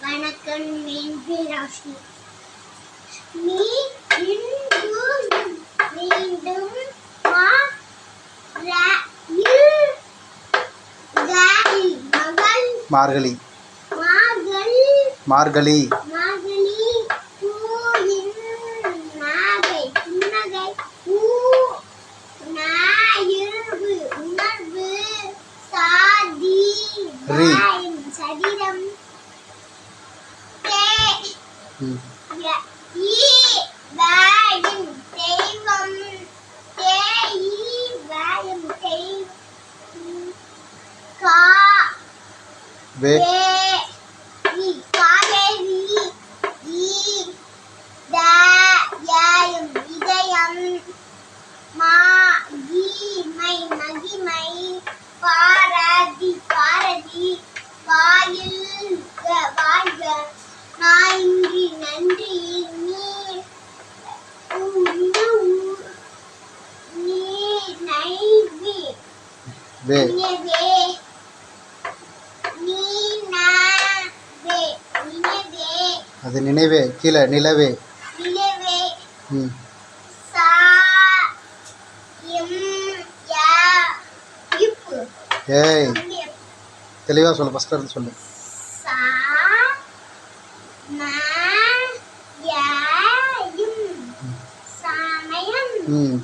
வணக்கம் என் பேர் ராஷ்மி நீ இன்று மீண்டும் மார்கழி. மார்கழி. உணர்வு. சாதி. வே. பாரதி பாரதி வாயில் வாழ்க. நன்றி. வே. அது நினைவே கீழே நிலவே. ம். ஏய். தெளிவாக சொல்லு ஃபஸ்ட்டில் இருந்து சொல்லு. ம யா இம் சமயம் ம்